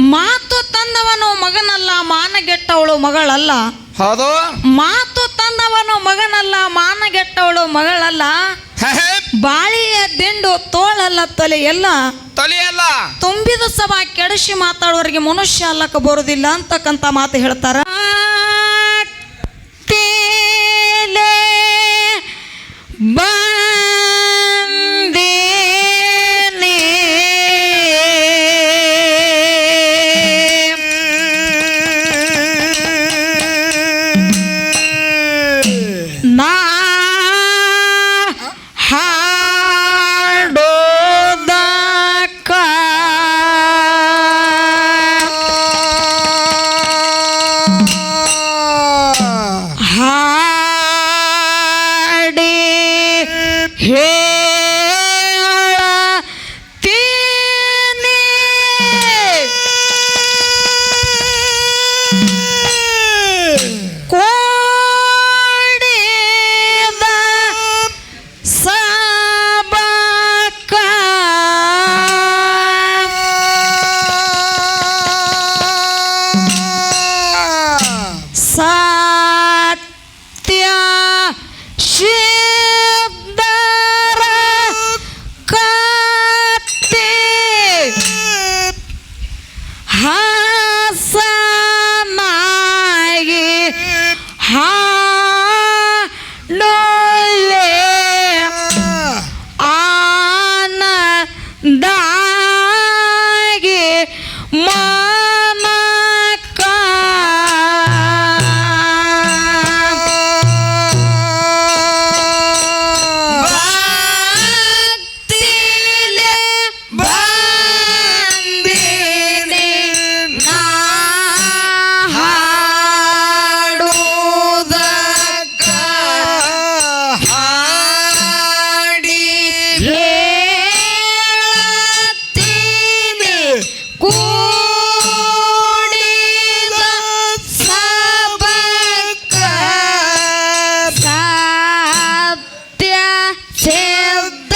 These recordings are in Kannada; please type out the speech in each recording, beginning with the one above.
ಮಾತು ತಂದವನು ಮಗನಲ್ಲ ಮಾನಗೆಟ್ಟವಳು ಮಗಳಲ್ಲ. ಹೌದು. ಮಾತು ತಂದವನು ಮಗನಲ್ಲ ಮಾನಗೆಟ್ಟವಳು ಮಗಳಲ್ಲ. ಬಾಳಿಯ ದಿಂಡು ತೋಳಲ್ಲ ತಲೆಯಲ್ಲ. ತಲೆಯಲ್ಲ. ತುಂಬಿದ ಸಭಾ ಕೆಡಿಸಿ ಮಾತಾಡೋರಿಗೆ ಮನುಷ್ಯ ಅಲ್ಲಕ ಬರುದಿಲ್ಲ ಅಂತಕ್ಕಂಥ ಮಾತು ಹೇಳ್ತಾರ. ತೇಲೆ Shield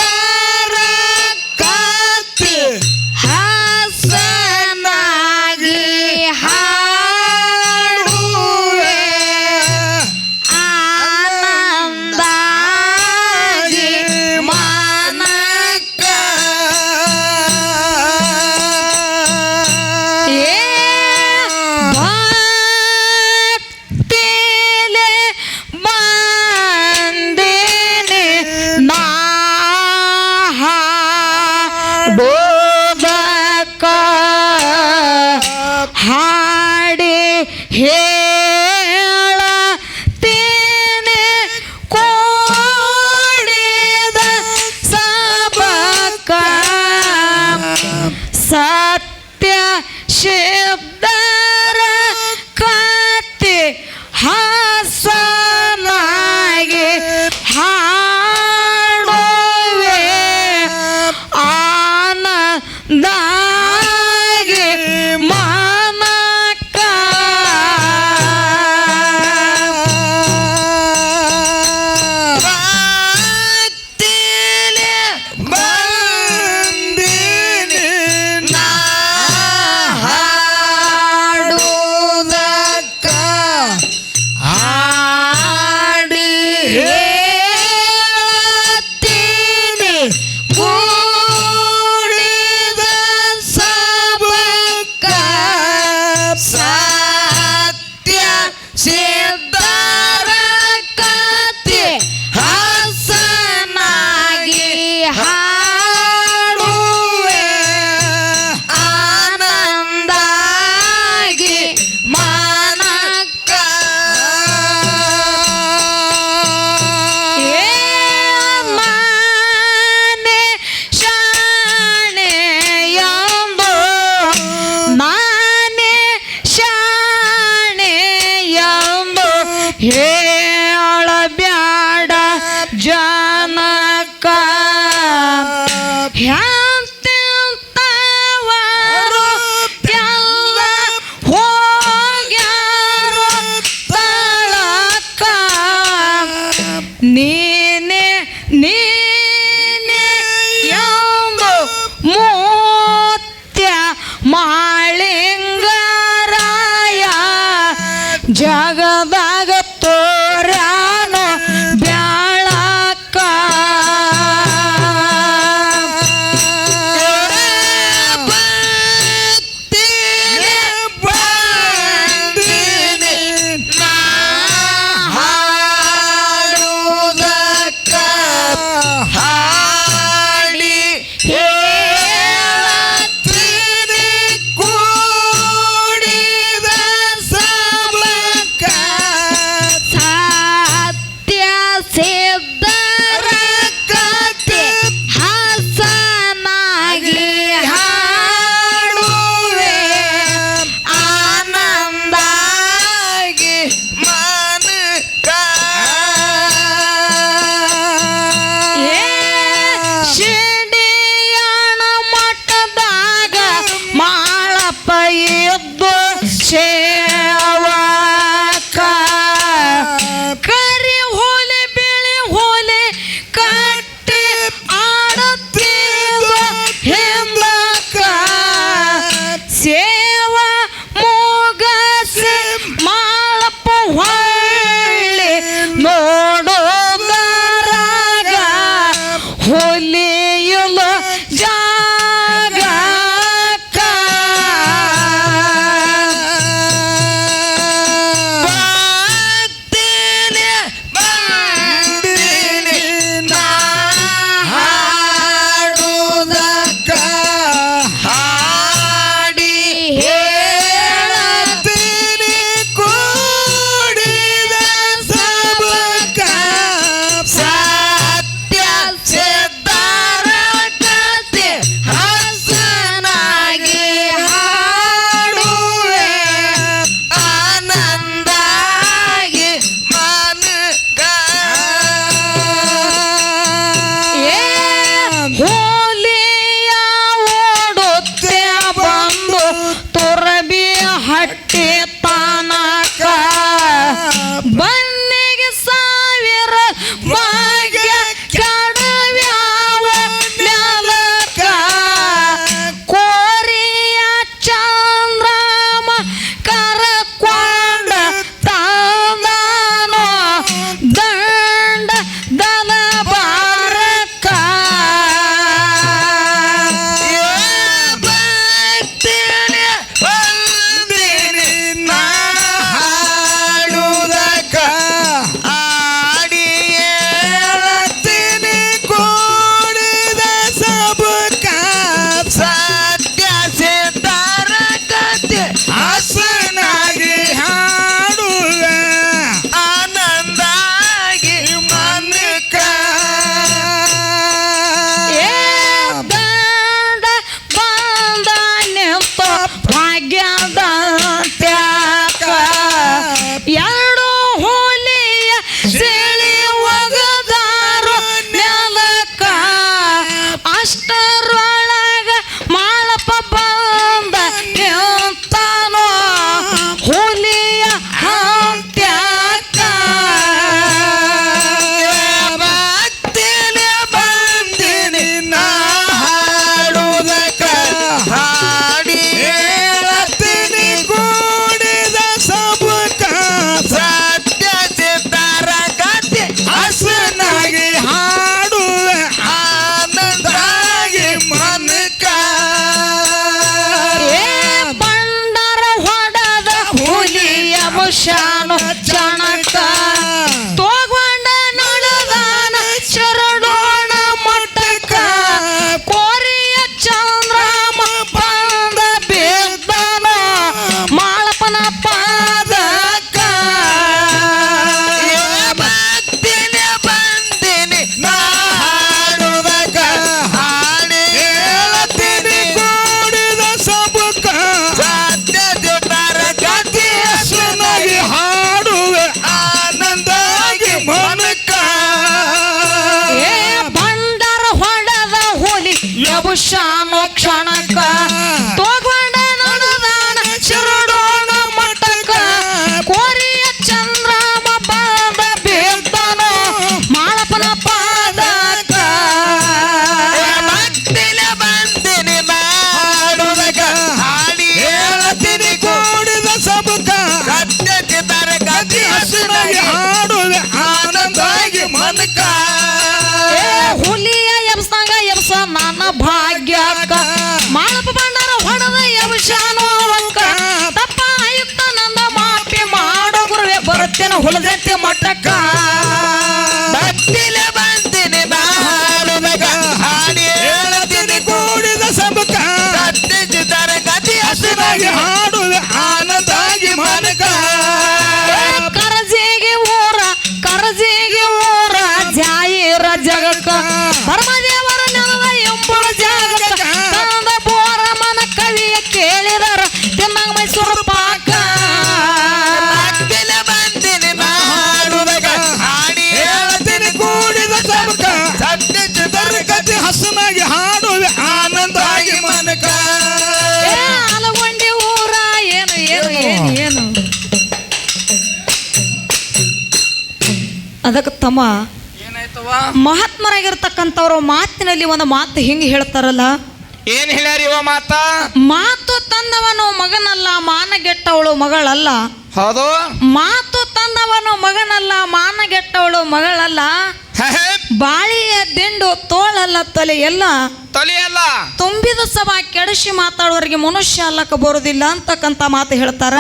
ಬರುತ್ತೇನೆ ಹುಲದತ್ತೆ ಅದಕ್ಕೆ ತಮ್ಮ ಏನಾಯ್ತವ ಮಹಾತ್ಮರಾಗಿರ್ತಕ್ಕಂಥವ್ರು ಮಾತಿನಲ್ಲಿ ಒಂದು ಮಾತು ಹಿಂಗೆ ಹೇಳ್ತಾರಲ್ಲ? ಏನ್ ಹೇಳ್ಯಾರಿ ಇವ ಮಾತ? ಮಾತು ತಂದವನು ಮಗನಲ್ಲ ಮಾನಗೆಟ್ಟವಳು ಮಗಳಲ್ಲ. ಹೌದು. ಮಾತು ತಂದವನು ಮಗನಲ್ಲ ಮಾನಗೆಟ್ಟವಳು ಮಗಳಲ್ಲ. ಬಾಳಿಯ ದಿಂಡು ತೋಳಲ್ಲ ತಲೆಯಲ್ಲ. ತಲೆಯಲ್ಲ. ತೊಲಿಯಲ್ಲ ತುಂಬಿದ ಸಭಾ ಕೆಡಿಸಿ ಮಾತಾಡೋರಿಗೆ ಮನುಷ್ಯ ಅಲ್ಲಕ ಬರೋದಿಲ್ಲ ಅಂತಕ್ಕಂಥ ಮಾತು ಹೇಳ್ತಾರ.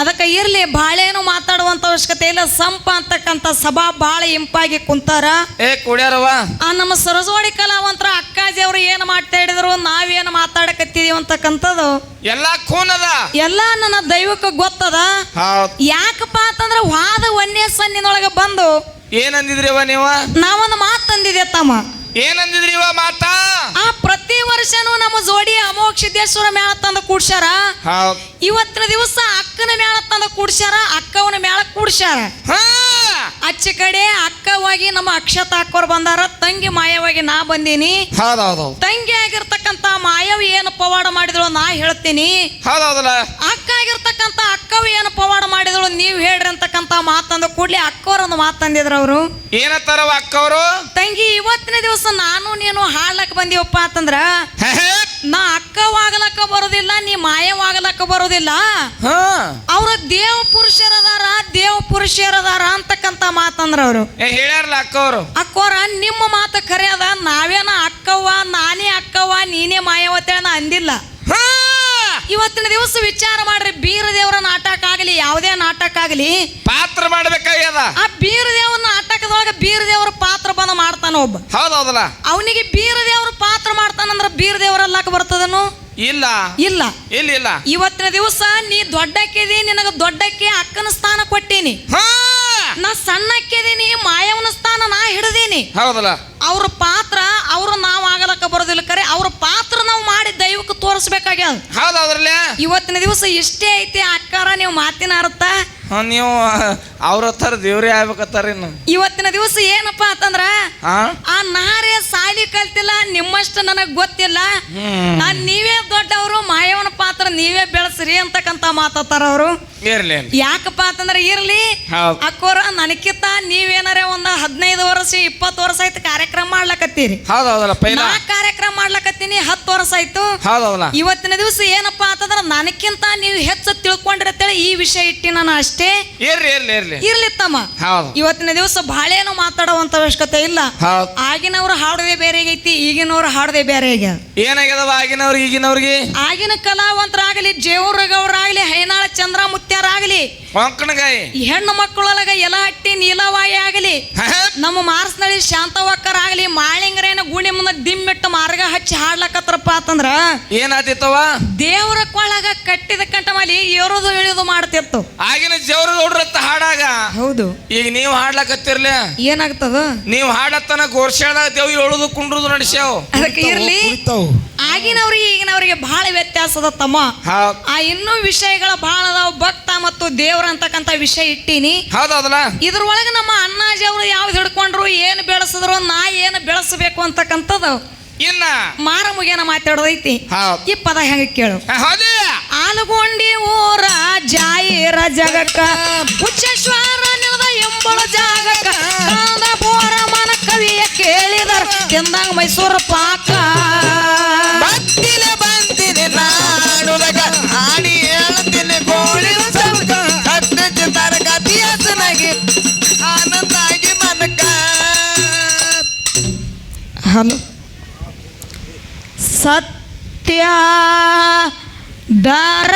ಅದಕ್ಕೆ ಇರ್ಲಿ ಬಾಳೇನು ಮಾತಾಡುವಂತ ಅವಶ್ಯಕತೆ ಇಲ್ಲ. ಸಂಪ ಅಂತಕ್ಕಂತ ಸಭಾ ಬಾಳ ಇಂಪಾಗಿ ಕುಂತಾರ. ಏ ಕುಡ್ಯಾರವ ಆ ನಮ್ಮ ಸರಸ್ವಾಡಿ ಕಲಾವಂತರ ಅಕ್ಕಾಜಿ ಅವರು ಏನು ಮಾಡ್ತಾ ಹಿಡಿದ್ರು ನಾವೇನು ಮಾತಾಡಕತ್ತಿದೀವಿ ಅಂತಕ್ಕಂಥದ್ದು. ಎಲ್ಲಾ ಖೂನ್ ಅದ? ಎಲ್ಲ ನನ್ನ ದೈವಕ್ಕೆ ಗೊತ್ತದ? ಯಾಕಪ್ಪ ಅಂತಂದ್ರೆ ವಾದ ಒಂದೇ ಸನ್ನಿನೊಳಗೆ ಬಂದು ಏನಂದಿದ್ರಿವ ನೀವ? ನಾವೊಂದು ಮಾತು ತಂದಿದೆ ತಮ್ಮ. ಏನಂದಿದ್ರಿ ಇವ ಮಾತ? ಆ ಪ್ರತಿ ವರ್ಷನೂ ನಮ್ಮ ಜೋಡಿ ಅಮೋಘ ಸಿದ್ದೇಶ್ವರ ಮೇಳ ತಂದು ಕೂಡ್ಸ್ಯಾರ. ಹೌದ್ ಇವತ್ತಿನ ದಿವಸ ಅಕ್ಕನ ಮೇಳ ತಂದು ಕೂಡ್ಸ್ಯಾರ ಅಕ್ಕವನ ಮೇಳ ಕೂಡ್ಸ್ಯಾರ. ಹಾ. ಅಚ್ಚ ಕಡೆ ಅಕ್ಕವಾಗಿ ನಮ್ಮ ಅಕ್ಷತ ಹಾಕೋರ್ ಬಂದಾರ ತಂಗಿ ಮಾಯವಾಗಿ ನಾ ಬಂದೀನಿ. ತಂಗಿ ಆಗಿರ್ತಕ್ಕಂತ ಮಾಯವ್ ಏನು ಪವಾಡ ಮಾಡಿದಳು ನಾ ಹೇಳ್ತೀನಿ. ಅಕ್ಕ ಆಗಿರ್ತಕ್ಕಂತ ಅಕ್ಕವ್ ಏನು ಪವಾಡ ಮಾಡಿದಳು ನೀವು ಹೇಳ್ರಿ ಅಂತಕ್ಕಂತ ಮಾತಂದ ಕೂಡ್ಲಿ ಅಕ್ಕವರೊಂದು ಮಾತಂದಿದ್ರು ಅವರು. ಏನತ್ತಾರವ ಅಕ್ಕವರು? ತಂಗಿ ಇವತ್ತಿನ ದಿವಸ ನಾನು ನೀನು ಹಾಡ್ಲಕ್ ಬಂದೀವಪ್ಪ ಅಂತಂದ್ರ. ನಾ ಅಕ್ಕವಾಗಲಕ್ಕ ಬರೋದಿಲ್ಲ ನೀ ಮಾಯವಾಗಲಕ್ಕ ಬರೋದಿಲ್ಲ. ಅವ್ರ ದೇವ ಪುರುಷರದಾರ ದೇವ ಪುರುಷರದಾರ ಅಂತಕ್ಕಂತ ಮಾತಂದ್ರ ಅವರು. ಹೇಳ್ಯಾರಲ್ಲ ಅಕ್ಕವರು. ಅಕ್ಕೋರ ನಿಮ್ಮ ಮಾತು ಕರೆಯದ ಅದ ನಾವೇನ ಅಕ್ಕವ್ವ ನಾನೇ ಅಕ್ಕವ್ವ ನೀನೇ ಮಾಯವತ್ತೇಳ ಅಂದಿಲ್ಲ. ಇವತ್ತಿನ ದಿವಸ ವಿಚಾರ ಮಾಡ್ರಿ ಬೀರ ದೇವರ ನಾಟಕ ಆಗಲಿ ಯಾವುದೇ ನಾಟಕ ಆಗಲಿ ಪಾತ್ರ ಮಾಡ್ಬೇಕಾಗ್ಯದ? ಆ ಬೀರ ದೇವರ ನಾಟಕದೊಳಗೆ ಬೀರ ದೇವರ ಪಾತ್ರ ಬಂದ ಮಾಡ್ತಾನ ಒಬ್ಬ. ಹೌದೌದಲ್ಲ? ಅವನಿಗೆ ಬೀರ ದೇವರ ಪಾತ್ರ ಮಾಡ್ತಾನಂದ್ರ ಬೀರ ದೇವರಲ್ಲಕ ಬರ್ತದನು ಇಲ್ಲ. ಇಲ್ಲ. ಇಲ್ಲ ಇಲ್ಲ. ಇವತ್ತಿನ ದಿವಸ ನೀ ದೊಡ್ಡಕ್ಕಿದಿ ನಿನಗ ದೊಡ್ಡಕ್ಕೆ ಅಕ್ಕನ ಸ್ಥಾನ ಕೊಟ್ಟೀನಿ. ಹಾ! ನಾ ಸಣ್ಣಕ್ಕಿದೀನಿ ಮಾಯವನ ಸ್ಥಾನ ನಾ ಹಿಡಿದೀನಿ. ಹೌದಲ್ಲ? ಅವ್ರ ಪಾತ್ರ ಅವರು ನಾವು ಆಗಲಕ್ಕ ಬರೋದಿಲ್ಲ ಕರೆ. ಅವ್ರ ಪಾತ್ರ ನಾವು ಮಾಡಿ ದೈವಕ್ಕೆ ತೋರಿಸ್ಬೇಕಾಗ್ಯದ. ಹೌದೌದ್ರಲ್ಲೇ ಇವತ್ತಿನ ದಿವಸ ಇಷ್ಟೇ ಐತಿ ಅಕ್ಕಾರ ನೀವು ಮಾತಿನ ಅರ್ಥ? ಹಾ, ನೀವು ಅವ್ರ ಹತ್ತಾರ ದೇವ್ರೇ ಆಗ್ಬೇಕತ್ತಾರ ಇನ್ನು. ಇವತ್ತಿನ ದಿವಸ ಏನಪ್ಪಾ ಅಂತಂದ್ರ ಹಾ? ಆ ನಾರೇ ಸಾಲಿ ಕಲ್ತಿಲ್ಲ ನಿಮ್ಮಷ್ಟು ನನಗ್ ಗೊತ್ತಿಲ್ಲ. ಹ್ಮ್. ಆ ನೀವೇ ದೊಡ್ಡವರು ಮಾಯವನ ಪಾತ್ರ ನೀವೇ ಬೆಳೆಸ್ರಿ ಅಂತಕ್ಕಂತ ಮಾತಾಡ್ತಾರ ಅವರು. ಇರ್ಲಿ. ಯಾಕಪ್ಪ ಅಂತಂದ್ರೆ ಇರ್ಲಿ ಹೌದ್. ಅಕ್ಕೋರ ನನಕ್ಕಿಂತ ನೀವೇನಾರ ಒಂದ್ ಹದಿನೈದು ವರ್ಷ ಇಪ್ಪತ್ತು ವರ್ಷ ಆಯ್ತು ಕಾರ್ಯಕ್ರಮ ಮಾಡ್ಲಕತ್ತೀರಿ. ಹೌದೌದಲ್ಲ ಪೈಲ. ನಾ ಕಾರ್ಯಕ್ರಮ ಮಾಡ್ಲಕತ್ತೀನಿ ಹತ್ತು ವರ್ಷ ಆಯ್ತು. ಹೌದೌದಲ್ಲ ಇವತ್ತಿನ ದಿವಸ ಏನಪ್ಪಾ ಅಂತಂದ್ರ ನನಕ್ಕಿಂತ ನೀವು ಹೆಚ್ಚು ತಿಳ್ಕೊಂಡಿರತ್ತೇಳಿ ಈ ವಿಷಯ ಇಟ್ಟಿ ನಾನು ಅಷ್ಟೇ. ಇರ್ಲಿ ಇರ್ಲಿ ಇರ್ಲಿ. ಇರ್ಲಿ ತಮ್ಮ. ಹೌದು. ಇವತ್ತಿನ ದಿವಸ ಬಾಳೇನು ಮಾತಾಡುವಂತ ಅವಶ್ಯಕತೆ ಇಲ್ಲ. ಹೌದ್. ಆಗಿನವ್ರು ಹಾಡೋದೇ ಬೇರೆ ಐತಿ ಈಗಿನವ್ರು ಹಾಡುವೆ ಬೇರೆ ಆಗ್ಯಾವ. ಏನಾಗ್ಯದವ ಆಗಿನವ್ರಿಗೆ ಈಗಿನವ್ರಿಗೆ? ಆಗಿನ ಕಲಾವಂತರಾಗಲಿ ಜೇವರಗೌರಾಗಲಿ ಹೈನಾಳ ಚಂದ್ರ ಮುತ್ಯಾರಾಗಲಿ ಕೊಂಕಣಗಾಯಿ ಈ ಹೆಣ್ಣು ಮಕ್ಕಳೊಳಗ ಯಲಹಟ್ಟಿ ನೀಲವಾಯಿ ಆಗಲಿ ನಮ್ಮ ಮಾರ್ಸ್ನಳ್ಳಿ ಶಾಂತವಕ್ಕರಾಗಲಿ ಮಾಳಿಂಗರೇನ ಗುಣಿ ಮುಂದೆ ದಿಮ್ಮಿಟ್ಟು ಮಾರ್ಗ ಹಚ್ಚಿ ಹಾಡ್ಲಕತ್ರಪ್ಪ ಅಂತಂದ್ರ ಏನಾತಿತ್ತವ ದೇವರ ಕೊಳಗ ಕಟ್ಟಿದ ಕಂಠಮಲಿ ಏರುದು ಇಳಿಯೋದು ಮಾಡ್ತಿತ್ತು. ಆಗಿನ ಜವ್ರ ನೋಡ್ರತ್ತ ಹಾಡಾಗ ಹೌದು. ಈಗ ನೀವು ಹಾಡ್ಲಕತ್ತಿರ್ಲಿ. ಏನಾಗ್ತದ? ನೀವು ಹಾಡತ್ತನ ಗೋರ್ಷಾದಾಗ ದೇವ್ ಏಳುದು ಕುಂಡ್ರದು ನಡೆಸ್ಯಾವ. ಅದಕ್ಕೆ ಇರ್ಲಿ. ಆಗಿನವ್ರಿಗೆ ಈಗಿನವ್ರಿಗೆ ಬಹಳ ವ್ಯತ್ಯಾಸದ ತಮ್ಮ. ಆ ಇನ್ನೂ ವಿಷಯಗಳ ಬಹಳ ಅದಾವ ಭಕ್ತ ಮತ್ತು ದೇವ್ರ ಅಂತಕ್ಕಂಥ ವಿಷಯ ಇಟ್ಟೀನಿ. ಹೌದೌದಲ್ಲ? ಇದ್ರೊಳಗೆ ನಮ್ಮ ಅಣ್ಣಾಜಿ ಅವರು ಯಾವ್ದು ಹಿಡ್ಕೊಂಡ್ರು ಏನು ಬೆಳೆಸಿದ್ರು ನಾ ಏನು ಬೆಳೆಸಬೇಕು ಅಂತಕ್ಕಂಥದ್ದು. ಇನ್ನ ಮಾರ ಮುಗಿಯನ ಮಾತಾಡೋದೈತಿ ಈ ಪದ ಹೆಂಗ ಕೇಳು. ಆಲಗೊಂಡಿ ಊರ ಜಾಯಿರ ಜಗಕ್ಕ ಹುಚ್ಚೇಶ್ವರ ನಿಲ್ದ ಎಂಬಳ ಜಾಗಕ್ಕ ಬೋರ ಮನ ಕವಿಯ ಕೇಳಿದರ ಎಂದಂಗ ಮೈಸೂರು హలో సత్య ధర